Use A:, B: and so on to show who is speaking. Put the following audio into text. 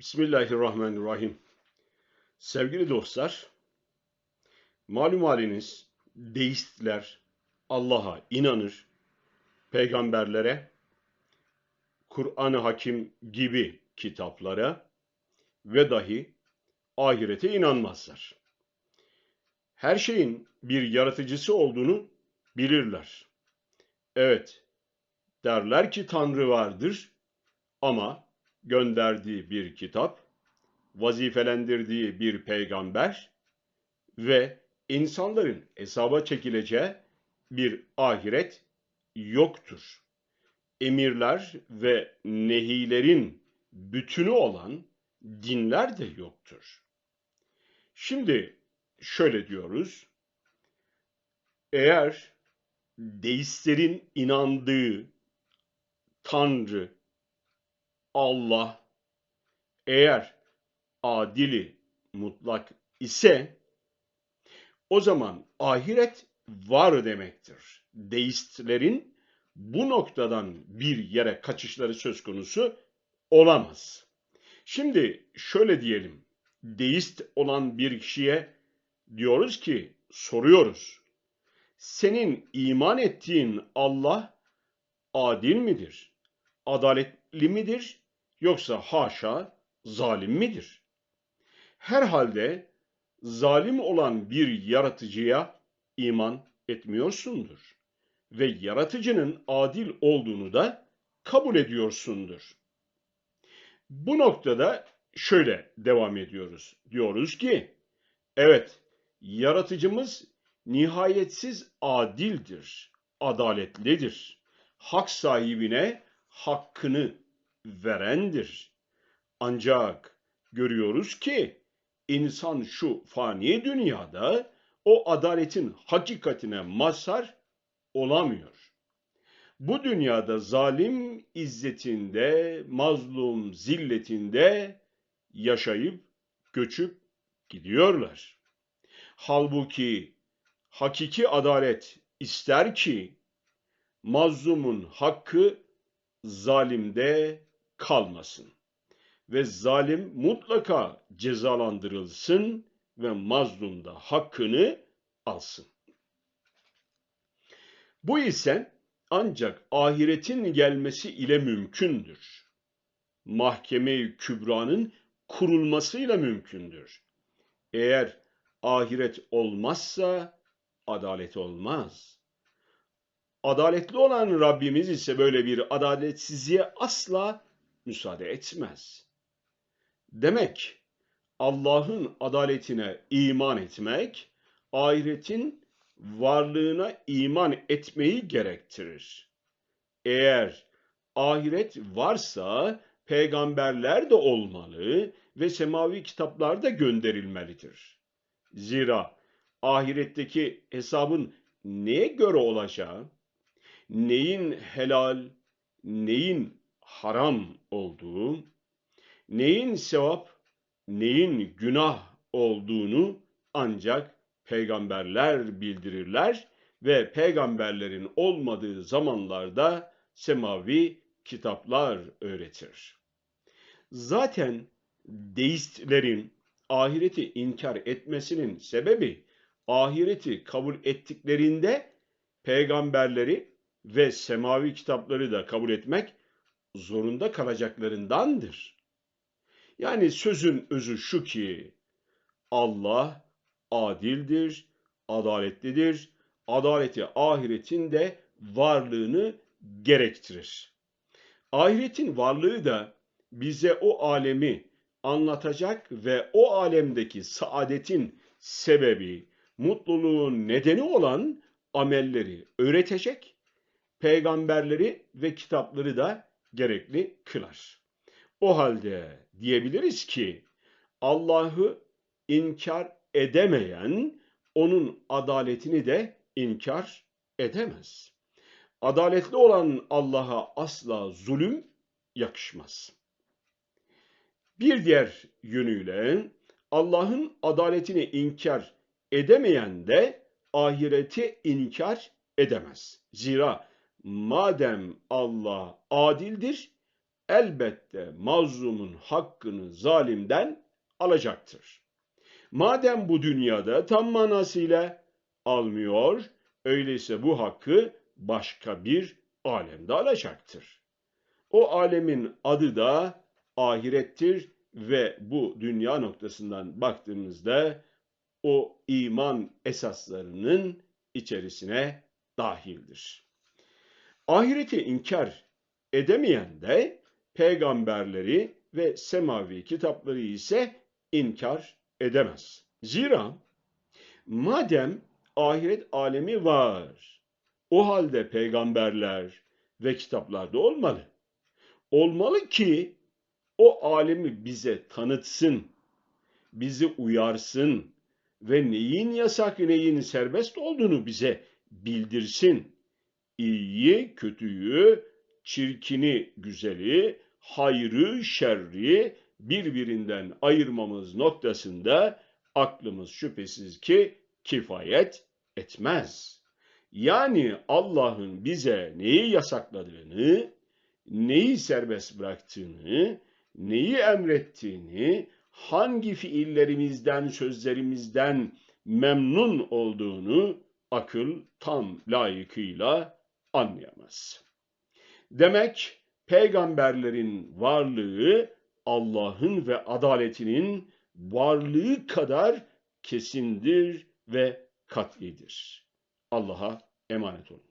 A: Bismillahirrahmanirrahim. Sevgili dostlar, malum haliniz deistler Allah'a inanır, peygamberlere, Kur'an-ı Hakim gibi kitaplara ve dahi ahirete inanmazlar. Her şeyin bir yaratıcısı olduğunu bilirler. Evet, derler ki Tanrı vardır ama gönderdiği bir kitap, vazifelendirdiği bir peygamber ve insanların hesaba çekileceği bir ahiret yoktur. Emirler ve nehilerin bütünü olan dinler de yoktur. Şimdi şöyle diyoruz. Eğer deistlerin inandığı Tanrı, Allah eğer adili mutlak ise o zaman ahiret var demektir. Deistlerin bu noktadan bir yere kaçışları söz konusu olamaz. Şimdi şöyle diyelim. Deist olan bir kişiye diyoruz ki, soruyoruz. Senin iman ettiğin Allah adil midir? Adaletli midir? Yoksa haşa zalim midir? Herhalde zalim olan bir yaratıcıya iman etmiyorsundur ve yaratıcının adil olduğunu da kabul ediyorsundur. Bu noktada şöyle devam ediyoruz. Diyoruz ki, evet yaratıcımız nihayetsiz adildir, adaletlidir. Hak sahibine hakkını verendir. Ancak görüyoruz ki insan şu fani dünyada o adaletin hakikatine mazhar olamıyor. Bu dünyada zalim izzetinde, mazlum zilletinde yaşayıp göçüp gidiyorlar. Halbuki hakiki adalet ister ki mazlumun hakkı zalimde kalmasın ve zalim mutlaka cezalandırılsın ve mazlum da hakkını alsın. Bu ise ancak ahiretin gelmesi ile mümkündür. Mahkeme-i Kübra'nın kurulmasıyla mümkündür. Eğer ahiret olmazsa adalet olmaz. Adaletli olan Rabbimiz ise böyle bir adaletsizliğe asla müsaade etmez. Demek Allah'ın adaletine iman etmek, ahiretin varlığına iman etmeyi gerektirir. Eğer ahiret varsa peygamberler de olmalı ve semavi kitaplar da gönderilmelidir. Zira ahiretteki hesabın neye göre olacağı, neyin helal, neyin haram olduğu, neyin sevap, neyin günah olduğunu ancak peygamberler bildirirler ve peygamberlerin olmadığı zamanlarda semavi kitaplar öğretir. Zaten deistlerin ahireti inkar etmesinin sebebi ahireti kabul ettiklerinde peygamberleri ve semavi kitapları da kabul etmek zorunda kalacaklarındandır. Yani sözün özü şu ki Allah adildir, adaletlidir. Adaleti ahiretin de varlığını gerektirir. Ahiretin varlığı da bize o alemi anlatacak ve o alemdeki saadetin sebebi, mutluluğun nedeni olan amelleri öğretecek, peygamberleri ve kitapları da gerekli kılar. O halde diyebiliriz ki Allah'ı inkar edemeyen onun adaletini de inkar edemez. Adaletli olan Allah'a asla zulüm yakışmaz. Bir diğer yönüyle Allah'ın adaletini inkar edemeyen de ahireti inkar edemez. Zira madem Allah adildir, elbette mazlumun hakkını zalimden alacaktır. Madem bu dünyada tam manasıyla almıyor, öyleyse bu hakkı başka bir alemde alacaktır. O alemin adı da ahirettir ve bu dünya noktasından baktığımızda o iman esaslarının içerisine dahildir. Ahireti inkar edemeyen de peygamberleri ve semavi kitapları ise inkar edemez. Zira madem ahiret alemi var, o halde peygamberler ve kitaplarda olmalı. Olmalı ki o alemi bize tanıtsın, bizi uyarsın ve neyin yasak neyin serbest olduğunu bize bildirsin. İyiyi, kötüyü, çirkini, güzeli, hayrı, şerri birbirinden ayırmamız noktasında aklımız şüphesiz ki kifayet etmez. Yani Allah'ın bize neyi yasakladığını, neyi serbest bıraktığını, neyi emrettiğini, hangi fiillerimizden, sözlerimizden memnun olduğunu akıl tam layıkıyla anlayamaz. Demek peygamberlerin varlığı Allah'ın ve adaletinin varlığı kadar kesindir ve kat'idir. Allah'a emanet olun.